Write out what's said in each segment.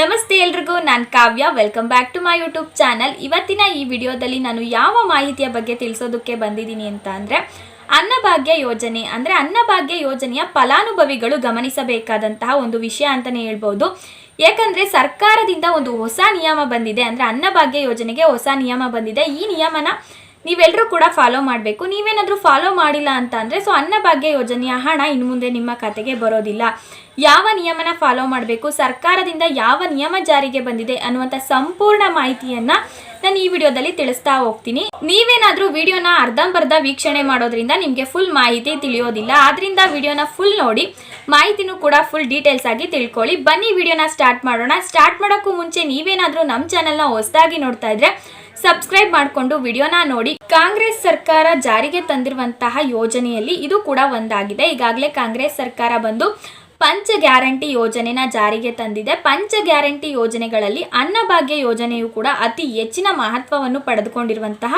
ನಮಸ್ತೆ ಎಲ್ರಿಗೂ, ನಾನು Kavya. Welcome back to my YouTube channel ಇವತ್ತಿನ ಈ ವಿಡಿಯೋದಲ್ಲಿ ನಾನು ಯಾವ ಮಾಹಿತಿಯ ಬಗ್ಗೆ ತಿಳಿಸೋದಕ್ಕೆ ಬಂದಿದ್ದೀನಿ ಅಂತ ಅಂದರೆ, ಅನ್ನಭಾಗ್ಯ ಯೋಜನೆ. ಅಂದರೆ ಅನ್ನಭಾಗ್ಯ ಯೋಜನೆಯ ಫಲಾನುಭವಿಗಳು ಗಮನಿಸಬೇಕಾದಂತಹ ಒಂದು ವಿಷಯ ಅಂತಲೇ ಹೇಳ್ಬೋದು. ಯಾಕಂದರೆ ಸರ್ಕಾರದಿಂದ ಒಂದು ಹೊಸ ನಿಯಮ ಬಂದಿದೆ. ಅಂದರೆ ಅನ್ನಭಾಗ್ಯ ಯೋಜನೆಗೆ ಹೊಸ ನಿಯಮ ಬಂದಿದೆ. ಈ ನಿಯಮನ ನೀವೆಲ್ಲರೂ ಕೂಡ ಫಾಲೋ ಮಾಡಬೇಕು. ನೀವೇನಾದರೂ ಫಾಲೋ ಮಾಡಿಲ್ಲ ಅಂತ ಅಂದರೆ ಸೊ ಅನ್ನಭಾಗ್ಯ ಯೋಜನೆಯ ಹಣ ಇನ್ನು ಮುಂದೆ ನಿಮ್ಮ ಖಾತೆಗೆ ಬರೋದಿಲ್ಲ. ಯಾವ ನಿಯಮನ ಫಾಲೋ ಮಾಡಬೇಕು, ಸರ್ಕಾರದಿಂದ ಯಾವ ನಿಯಮ ಜಾರಿಗೆ ಬಂದಿದೆ ಅನ್ನುವಂಥ ಸಂಪೂರ್ಣ ಮಾಹಿತಿಯನ್ನು ನಾನು ಈ ವಿಡಿಯೋದಲ್ಲಿ ತಿಳಿಸ್ತಾ ಹೋಗ್ತೀನಿ. ನೀವೇನಾದರೂ ವಿಡಿಯೋನ ಅರ್ಧಂಬರ್ಧ ವೀಕ್ಷಣೆ ಮಾಡೋದ್ರಿಂದ ನಿಮಗೆ ಫುಲ್ ಮಾಹಿತಿ ತಿಳಿಯೋದಿಲ್ಲ. ಆದ್ದರಿಂದ ವಿಡಿಯೋನ ಫುಲ್ ನೋಡಿ ಮಾಹಿತಿನೂ ಕೂಡ ಫುಲ್ ಡೀಟೇಲ್ಸ್ ಆಗಿ ತಿಳ್ಕೊಳ್ಳಿ. ಬನ್ನಿ ವಿಡಿಯೋನ ಸ್ಟಾರ್ಟ್ ಮಾಡೋಣ. ಸ್ಟಾರ್ಟ್ ಮಾಡೋಕ್ಕೂ ಮುಂಚೆ ನೀವೇನಾದರೂ ನಮ್ಮ ಚಾನಲ್ನ ಹೊಸದಾಗಿ ನೋಡ್ತಾ ಇದ್ರೆ ಸಬ್ಸ್ಕ್ರೈಬ್ ಮಾಡಿಕೊಂಡು ವಿಡಿಯೋನ ನೋಡಿ. ಕಾಂಗ್ರೆಸ್ ಸರ್ಕಾರ ಜಾರಿಗೆ ತಂದಿರುವಂತಹ ಯೋಜನೆಯಲ್ಲಿ ಇದು ಕೂಡ ಒಂದಾಗಿದೆ. ಈಗಾಗಲೇ ಕಾಂಗ್ರೆಸ್ ಸರ್ಕಾರ ಬಂದು ಪಂಚ ಗ್ಯಾರಂಟಿ ಯೋಜನೆನ ಜಾರಿಗೆ ತಂದಿದೆ. ಪಂಚ ಗ್ಯಾರಂಟಿ ಯೋಜನೆಗಳಲ್ಲಿ ಅನ್ನಭಾಗ್ಯ ಯೋಜನೆಯು ಕೂಡ ಅತಿ ಹೆಚ್ಚಿನ ಮಹತ್ವವನ್ನು ಪಡೆದುಕೊಂಡಿರುವಂತಹ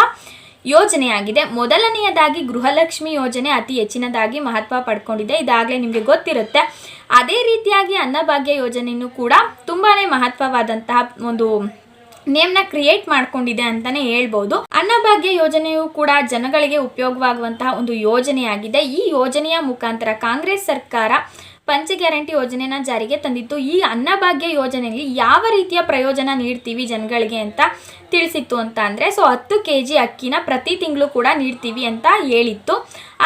ಯೋಜನೆಯಾಗಿದೆ. ಮೊದಲನೆಯದಾಗಿ ಗೃಹಲಕ್ಷ್ಮಿ ಯೋಜನೆ ಅತಿ ಹೆಚ್ಚಿನದಾಗಿ ಮಹತ್ವ ಪಡ್ಕೊಂಡಿದೆ. ಇದಾಗಲೇ ನಿಮಗೆ ಗೊತ್ತಿರುತ್ತೆ. ಅದೇ ರೀತಿಯಾಗಿ ಅನ್ನಭಾಗ್ಯ ಯೋಜನೆಯೂ ಕೂಡ ತುಂಬಾ ಮಹತ್ವವಾದಂತಹ ಒಂದು ನೇಮ್ನ ಕ್ರಿಯೇಟ್ ಮಾಡ್ಕೊಂಡಿದೆ ಅಂತಾನೆ ಹೇಳ್ಬೋದು. ಅನ್ನಭಾಗ್ಯ ಯೋಜನೆಯು ಕೂಡ ಜನಗಳಿಗೆ ಉಪಯೋಗವಾಗುವಂತಹ ಒಂದು ಯೋಜನೆಯಾಗಿದೆ. ಈ ಯೋಜನೆಯ ಮುಖಾಂತರ ಕಾಂಗ್ರೆಸ್ ಸರ್ಕಾರ ಪಂಚ ಗ್ಯಾರಂಟಿ ಯೋಜನೆನ ಜಾರಿಗೆ ತಂದಿತ್ತು. ಈ ಅನ್ನಭಾಗ್ಯ ಯೋಜನೆಯಲ್ಲಿ ಯಾವ ರೀತಿಯ ಪ್ರಯೋಜನ ನೀಡ್ತೀವಿ ಜನಗಳಿಗೆ ಅಂತ ತಿಳಿಸಿತ್ತು ಅಂತ ಅಂದರೆ, ಸೊ ಹತ್ತು ಕೆ ಜಿ ಅಕ್ಕಿನ ಪ್ರತಿ ತಿಂಗಳು ಕೂಡ ನೀಡ್ತೀವಿ ಅಂತ ಹೇಳಿತ್ತು.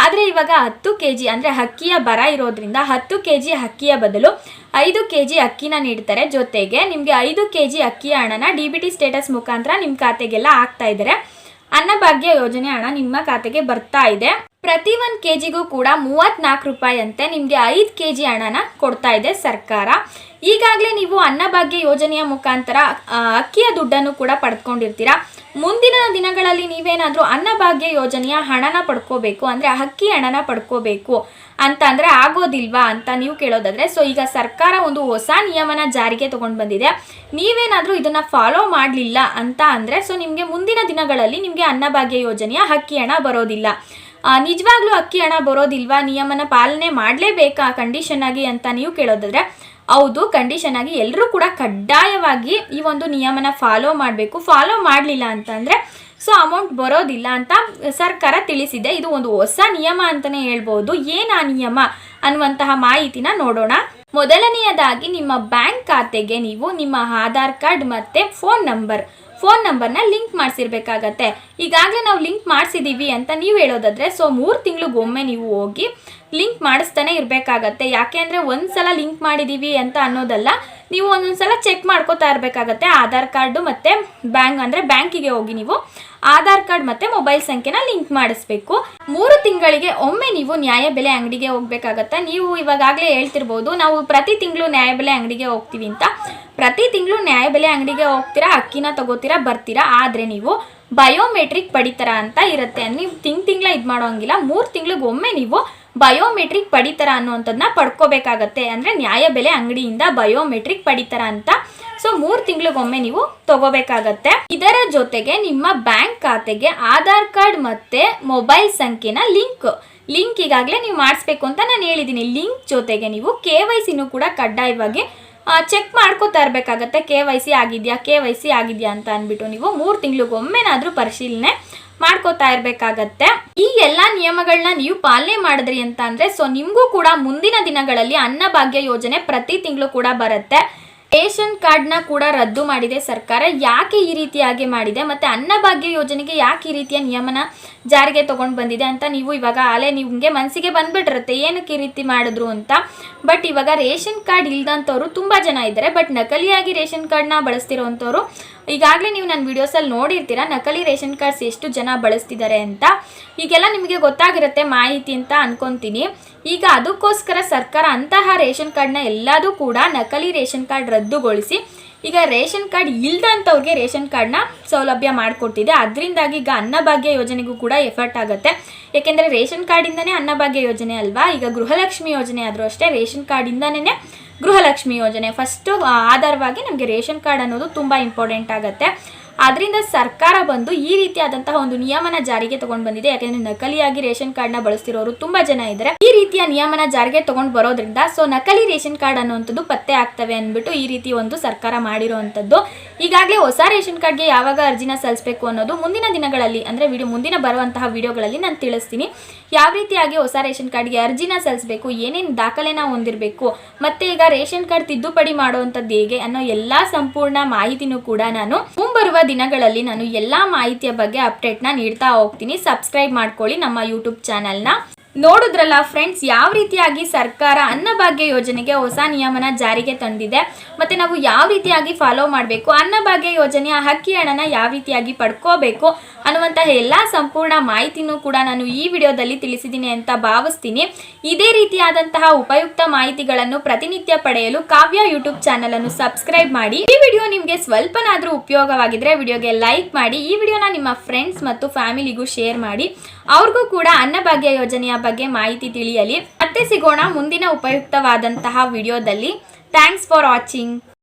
ಆದರೆ ಇವಾಗ ಹತ್ತು ಕೆ ಜಿ ಅಂದರೆ ಅಕ್ಕಿಯ ಬರ ಇರೋದ್ರಿಂದ ಹತ್ತು ಕೆ ಜಿ ಅಕ್ಕಿಯ ಬದಲು ಐದು ಕೆ ಜಿ ಅಕ್ಕಿನ ನೀಡ್ತಾರೆ. ಜೊತೆಗೆ ನಿಮಗೆ ಐದು ಕೆ ಜಿ ಅಕ್ಕಿಯ ಹಣನ ಡಿ ಬಿ ಟಿ ಸ್ಟೇಟಸ್ ಮುಖಾಂತರ ನಿಮ್ಮ ಖಾತೆಗೆಲ್ಲ ಹಾಕ್ತಾ ಇದ್ದಾರೆ. ಅನ್ನಭಾಗ್ಯ ಯೋಜನೆ ಹಣ ನಿಮ್ಮ ಖಾತೆಗೆ ಬರ್ತಾ ಇದೆ. ಪ್ರತಿ ಒಂದು ಕೆ ಜಿಗೂ ಕೂಡ ಮೂವತ್ನಾಲ್ಕು ರೂಪಾಯಿ ಅಂತೆ ನಿಮಗೆ ಐದು ಕೆ ಜಿ ಹಣನ ಕೊಡ್ತಾ ಇದೆ ಸರ್ಕಾರ. ಈಗಾಗಲೇ ನೀವು ಅನ್ನಭಾಗ್ಯ ಯೋಜನೆಯ ಮುಖಾಂತರ ಅಕ್ಕಿಯ ದುಡ್ಡನ್ನು ಕೂಡ ಪಡ್ಕೊಂಡಿರ್ತೀರಾ? ಮುಂದಿನ ದಿನಗಳಲ್ಲಿ ನೀವೇನಾದರೂ ಅನ್ನಭಾಗ್ಯ ಯೋಜನೆಯ ಹಣನ ಪಡ್ಕೋಬೇಕು ಅಂದರೆ ಅಕ್ಕಿ ಹಣನ ಪಡ್ಕೋಬೇಕು. ಅಂತ ಅಂದರೆ ಆಗೋದಿಲ್ವಾ ಅಂತ ನೀವು ಕೇಳೋದಾದ್ರೆ ಸೊ ಈಗ ಸರ್ಕಾರ ಒಂದು ಹೊಸ ನಿಯಮನ ಜಾರಿಗೆ ತಗೊಂಡು ಬಂದಿದೆ. ನೀವೇನಾದರೂ ಇದನ್ನು ಫಾಲೋ ಮಾಡಲಿಲ್ಲ ಅಂತ ಅಂದರೆ ಸೊ ನಿಮಗೆ ಮುಂದಿನ ದಿನಗಳಲ್ಲಿ ನಿಮಗೆ ಅನ್ನಭಾಗ್ಯ ಯೋಜನೆಯ ಅಕ್ಕಿ ಹಣ ಬರೋದಿಲ್ಲ. ನಿಜವಾಗ್ಲೂ ಅಕ್ಕಿ ಹಣ ಬರೋದಿಲ್ವಾ? ನಿಯಮನ ಪಾಲನೆ ಮಾಡಲೇಬೇಕಾ ಕಂಡೀಷನ್ ಆಗಿ ಅಂತ ನೀವು ಕೇಳೋದಾದ್ರೆ, ಹೌದು ಕಂಡೀಷನ್ ಆಗಿ ಎಲ್ಲರೂ ಕೂಡ ಕಡ್ಡಾಯವಾಗಿ ಈ ಒಂದು ನಿಯಮನ ಫಾಲೋ ಮಾಡಬೇಕು. ಫಾಲೋ ಮಾಡಲಿಲ್ಲ ಅಂತಂದರೆ ಸೊ ಅಮೌಂಟ್ ಬರೋದಿಲ್ಲ ಅಂತ ಸರ್ಕಾರ ತಿಳಿಸಿದೆ. ಇದು ಒಂದು ಹೊಸ ನಿಯಮ ಅಂತಲೇ ಹೇಳ್ಬೋದು. ಏನು ಆ ನಿಯಮ ಅನ್ನುವಂತಹ ಮಾಹಿತಿನ ನೋಡೋಣ. ಮೊದಲನೆಯದಾಗಿ ನಿಮ್ಮ ಬ್ಯಾಂಕ್ ಖಾತೆಗೆ ನೀವು ನಿಮ್ಮ ಆಧಾರ್ ಕಾರ್ಡ್ ಮತ್ತು ಫೋನ್ ನಂಬರ್, ಫೋನ್ ನಂಬರ್ನ ಲಿಂಕ್ ಮಾಡಿಸಿರ್ಬೇಕಾಗತ್ತೆ. ಈಗಾಗಲೇ ನಾವು ಲಿಂಕ್ ಮಾಡಿಸಿದ್ದೀವಿ ಅಂತ ನೀವು ಹೇಳೋದಾದರೆ, ಸೊ ಮೂರು ತಿಂಗಳಿಗೊಮ್ಮೆ ನೀವು ಹೋಗಿ ಲಿಂಕ್ ಮಾಡಿಸ್ತಾನೆ ಇರಬೇಕಾಗತ್ತೆ. ಯಾಕೆ ಅಂದರೆ ಒಂದು ಸಲ ಲಿಂಕ್ ಮಾಡಿದ್ದೀವಿ ಅಂತ ಅನ್ನೋದಲ್ಲ. ನೀವು ಒಂದೊಂದ್ಸಲ ಚೆಕ್ ಮಾಡ್ಕೋತಾ ಇರಬೇಕಾಗತ್ತೆ ಆಧಾರ್ ಕಾರ್ಡು ಮತ್ತು ಬ್ಯಾಂಕ್ ಅಂದರೆ ಬ್ಯಾಂಕಿಗೆ ಹೋಗಿ ನೀವು ಆಧಾರ್ ಕಾರ್ಡ್ ಮತ್ತು ಮೊಬೈಲ್ ಸಂಖ್ಯೆನ ಲಿಂಕ್ ಮಾಡಿಸ್ಬೇಕು. ಮೂರು ತಿಂಗಳಿಗೆ ಒಮ್ಮೆ ನೀವು ನ್ಯಾಯಬೆಲೆ ಅಂಗಡಿಗೆ ಹೋಗಬೇಕಾಗತ್ತೆ. ನೀವು ಇವಾಗಾಗಲೇ ಹೇಳ್ತಿರ್ಬೋದು, ನಾವು ಪ್ರತಿ ತಿಂಗಳು ನ್ಯಾಯಬೆಲೆ ಅಂಗಡಿಗೆ ಹೋಗ್ತೀವಿ ಅಂತ. ಪ್ರತಿ ತಿಂಗಳು ನ್ಯಾಯಬೆಲೆ ಅಂಗಡಿಗೆ ಹೋಗ್ತೀರಾ, ಅಕ್ಕಿನ ತಗೋತೀರಾ, ಬರ್ತೀರಾ, ಆದರೆ ನೀವು ಬಯೋಮೆಟ್ರಿಕ್ ಪಡಿತರ ಅಂತ ಇರುತ್ತೆ. ನೀವು ತಿಂಗ್ ತಿಂಗಳ ಇದು ಮಾಡೋಂಗಿಲ್ಲ, ಮೂರು ತಿಂಗಳಿಗೆ ಒಮ್ಮೆ ನೀವು ಬಯೋಮೆಟ್ರಿಕ್ ಪಡಿತರ ಅನ್ನುವಂಥದ್ದನ್ನ ಪಡ್ಕೋಬೇಕಾಗತ್ತೆ. ಅಂದರೆ ನ್ಯಾಯಬೆಲೆ ಅಂಗಡಿಯಿಂದ ಬಯೋಮೆಟ್ರಿಕ್ ಪಡಿತರ ಅಂತ. ಸೊ ಮೂರು ತಿಂಗಳಿಗೊಮ್ಮೆ ನೀವು ತಗೋಬೇಕಾಗತ್ತೆ. ಇದರ ಜೊತೆಗೆ ನಿಮ್ಮ ಬ್ಯಾಂಕ್ ಖಾತೆಗೆ ಆಧಾರ್ ಕಾರ್ಡ್ ಮತ್ತೆ ಮೊಬೈಲ್ ಸಂಖ್ಯೆನ ಲಿಂಕ್. ಲಿಂಕ್ ಈಗಾಗಲೇ ನೀವು ಮಾಡಿಸ್ಬೇಕು ಅಂತ ನಾನು ಹೇಳಿದ್ದೀನಿ ಲಿಂಕ್ ಜೊತೆಗೆ ನೀವು ಕೆ ವೈ ಸಿನೂ ಕೂಡ ಕಡ್ಡಾಯವಾಗಿ ಚೆಕ್ ಮಾಡ್ಕೋತಾ ಇರಬೇಕಾಗತ್ತೆ. ಕೆ ವೈ ಸಿ ಆಗಿದೆಯಾ? ಕೆ ವೈ ಸಿ ಆಗಿದೆಯಾ ಅಂತ ಅಂದ್ಬಿಟ್ಟು ನೀವು ಮೂರು ತಿಂಗಳಿಗೊಮ್ಮೆನಾದರೂ ಪರಿಶೀಲನೆ ಮಾಡ್ಕೋತಾ ಇರಬೇಕಾಗತ್ತೆ. ಈ ಎಲ್ಲ ನಿಯಮಗಳನ್ನ ನೀವು ಪಾಲನೆ ಮಾಡಿದ್ರಿ ಅಂತ ಅಂದರೆ ಸೊ ನಿಮಗೂ ಕೂಡ ಮುಂದಿನ ದಿನಗಳಲ್ಲಿ ಅನ್ನಭಾಗ್ಯ ಯೋಜನೆ ಪ್ರತಿ ತಿಂಗಳು ಕೂಡ ಬರುತ್ತೆ. ರೇಷನ್ ಕಾರ್ಡ್ನ ಕೂಡ ರದ್ದು ಮಾಡಿದೆ ಸರ್ಕಾರ. ಯಾಕೆ ಈ ರೀತಿಯಾಗಿ ಮಾಡಿದೆ? ಮತ್ತೆ ಅನ್ನಭಾಗ್ಯ ಯೋಜನೆಗೆ ಯಾಕೆ ಈ ರೀತಿಯ ನಿಯಮನ ಜಾರಿಗೆ ತಗೊಂಡು ಬಂದಿದೆ ಅಂತ ನೀವು ಇವಾಗ ಆಲೆ ನಿಮಗೆ ಮನಸ್ಸಿಗೆ ಬಂದ್ಬಿಟ್ಟಿರುತ್ತೆ. ಏನಕ್ಕೆ ಈ ರೀತಿ ಮಾಡಿದ್ರು ಅಂತ? ಬಟ್ ಇವಾಗ ರೇಷನ್ ಕಾರ್ಡ್ ಇಲ್ದಂಥವ್ರು ತುಂಬ ಜನ ಇದ್ದಾರೆ. ಬಟ್ ನಕಲಿಯಾಗಿ ರೇಷನ್ ಕಾರ್ಡ್ನ ಬಳಸ್ತಿರೋವಂಥವ್ರು ಈಗಾಗಲೇ ನೀವು ನನ್ನ ವಿಡಿಯೋಸಲ್ಲಿ ನೋಡಿರ್ತೀರಾ, ನಕಲಿ ರೇಷನ್ ಕಾರ್ಡ್ಸ್ ಎಷ್ಟು ಜನ ಬಳಸ್ತಿದ್ದಾರೆ ಅಂತ. ಈಗೆಲ್ಲ ನಿಮಗೆ ಗೊತ್ತಾಗಿರುತ್ತೆ, ಮಾಹಿತಿ ಅಂತ ಅನ್ಕೊಂತೀನಿ. ಈಗ ಅದಕ್ಕೋಸ್ಕರ ಸರ್ಕಾರ ಅಂತಹ ರೇಷನ್ ಕಾರ್ಡ್ನ ಎಲ್ಲದೂ ಕೂಡ ನಕಲಿ ರೇಷನ್ ಕಾರ್ಡ್ ರದ್ದುಗೊಳಿಸಿ ಈಗ ರೇಷನ್ ಕಾರ್ಡ್ ಇಲ್ದಂಥವ್ರಿಗೆ ರೇಷನ್ ಕಾರ್ಡ್ನ ಸೌಲಭ್ಯ ಮಾಡಿಕೊಡ್ತಿದೆ. ಅದರಿಂದಾಗಿ ಈಗ ಅನ್ನಭಾಗ್ಯ ಯೋಜನೆಗೂ ಕೂಡ ಎಫರ್ಟ್ ಆಗುತ್ತೆ. ಏಕೆಂದರೆ ರೇಷನ್ ಕಾರ್ಡಿಂದನೇ ಅನ್ನಭಾಗ್ಯ ಯೋಜನೆ ಅಲ್ವಾ? ಈಗ ಗೃಹಲಕ್ಷ್ಮಿ ಯೋಜನೆ ಆದರೂ ಅಷ್ಟೇ ರೇಷನ್ ಕಾರ್ಡಿಂದನೇ ಗೃಹಲಕ್ಷ್ಮಿ ಯೋಜನೆ. ಫಸ್ಟು ಆಧಾರವಾಗಿ ನಮಗೆ ರೇಷನ್ ಕಾರ್ಡ್ ಅನ್ನೋದು ತುಂಬ ಇಂಪಾರ್ಟೆಂಟ್ ಆಗುತ್ತೆ. ಆದ್ರಿಂದ ಸರ್ಕಾರ ಬಂದು ಈ ರೀತಿಯಾದಂತಹ ಒಂದು ನಿಯಮನ ಜಾರಿಗೆ ತಗೊಂಡು ಬಂದಿದೆ. ಯಾಕಂದ್ರೆ ನಕಲಿಯಾಗಿ ರೇಷನ್ ಕಾರ್ಡ್ನ ಬಳಸ್ತಿರೋರು ತುಂಬಾ ಜನ ಇದ್ದಾರೆ. ಈ ರೀತಿಯ ನಿಯಮನ ಜಾರಿಗೆ ತಗೊಂಡ್ ಬರೋದ್ರಿಂದ ಸೊ ನಕಲಿ ರೇಷನ್ ಕಾರ್ಡ್ ಅನ್ನುವಂಥದ್ದು ಪತ್ತೆ ಆಗ್ತವೆ ಅಂದ್ಬಿಟ್ಟು ಈ ರೀತಿ ಒಂದು ಸರ್ಕಾರ ಮಾಡಿರುವಂತದ್ದು ಈಗಾಗಲೇ ಹೊಸ ರೇಷನ್ ಕಾರ್ಡ್ಗೆ ಯಾವಾಗ ಅರ್ಜಿನ ಸಲ್ಲಿಸಬೇಕು ಅನ್ನೋದು ಮುಂದಿನ ದಿನಗಳಲ್ಲಿ, ಅಂದ್ರೆ ವಿಡಿಯೋ ಮುಂದಿನ ಬರುವಂತಹ ವಿಡಿಯೋಗಳಲ್ಲಿ ನಾನು ತಿಳಿಸ್ತೀನಿ. ಯಾವ ರೀತಿಯಾಗಿ ಹೊಸ ರೇಷನ್ ಕಾರ್ಡ್ಗೆ ಅರ್ಜಿನ ಸಲ್ಲಿಸಬೇಕು, ಏನೇನು ದಾಖಲೆನ ಹೊಂದಿರಬೇಕು, ಮತ್ತೆ ಈಗ ರೇಷನ್ ಕಾರ್ಡ್ ತಿದ್ದುಪಡಿ ಮಾಡುವಂಥದ್ದು ಹೇಗೆ ಅನ್ನೋ ಎಲ್ಲಾ ಸಂಪೂರ್ಣ ಮಾಹಿತಿನೂ ಕೂಡ ನಾನು ಮುಂಬರುವ ದಿನಗಳಲ್ಲಿ ನಾನು ಎಲ್ಲ ಮಾಹಿತಿಯ ಬಗ್ಗೆ ಅಪ್ಡೇಟ್ನ ನೀಡ್ತಾ ಹೋಗ್ತೀನಿ. ಸಬ್ಸ್ಕ್ರೈಬ್ ಮಾಡ್ಕೊಳ್ಳಿ ನಮ್ಮ ಯೂಟ್ಯೂಬ್ ಚಾನಲ್ನ ನೋಡಿದ್ರಲ್ಲ ಫ್ರೆಂಡ್ಸ್ ಯಾವ ರೀತಿಯಾಗಿ ಸರ್ಕಾರ ಅನ್ನಭಾಗ್ಯ ಯೋಜನೆಗೆ ಹೊಸ ನಿಯಮನ ಜಾರಿಗೆ ತಂದಿದೆ? ಮತ್ತೆ ನಾವು ಯಾವ ರೀತಿಯಾಗಿ ಫಾಲೋ ಮಾಡಬೇಕು? ಅನ್ನಭಾಗ್ಯ ಯೋಜನೆಯ ಹಕ್ಕಿ ಹಣನ ಯಾವ ರೀತಿಯಾಗಿ ಪಡ್ಕೋಬೇಕು? ಅನ್ನುವಂತಹ ಎಲ್ಲ ಸಂಪೂರ್ಣ ಮಾಹಿತಿನೂ ಕೂಡ ನಾನು ಈ ವಿಡಿಯೋದಲ್ಲಿ ತಿಳಿಸಿದ್ದೀನಿ ಅಂತ ಭಾವಿಸ್ತೀನಿ. ಇದೇ ರೀತಿಯಾದಂತಹ ಉಪಯುಕ್ತ ಮಾಹಿತಿಗಳನ್ನು ಪ್ರತಿನಿತ್ಯ ಪಡೆಯಲು ಕಾವ್ಯ ಯೂಟ್ಯೂಬ್ ಚಾನಲ್ ಅನ್ನು ಸಬ್ಸ್ಕ್ರೈಬ್ ಮಾಡಿ. ಈ ವಿಡಿಯೋ ನಿಮಗೆ ಸ್ವಲ್ಪನಾದರೂ ಉಪಯೋಗವಾಗಿದ್ರೆ ವಿಡಿಯೋಗೆ ಲೈಕ್ ಮಾಡಿ, ಈ ವಿಡಿಯೋನ ನಿಮ್ಮ ಫ್ರೆಂಡ್ಸ್ ಮತ್ತು ಫ್ಯಾಮಿಲಿಗೂ ಶೇರ್ ಮಾಡಿ. ಅವ್ರಿಗೂ ಕೂಡ ಅನ್ನಭಾಗ್ಯ ಯೋಜನೆಯ ಬಗ್ಗೆ ಮಾಹಿತಿ ತಿಳಿಯಲಿ. ಮತ್ತೆ ಸಿಗೋಣ ಮುಂದಿನ ಉಪಯುಕ್ತವಾದಂತಹ ವಿಡಿಯೋದಲ್ಲಿ. Thanks for watching.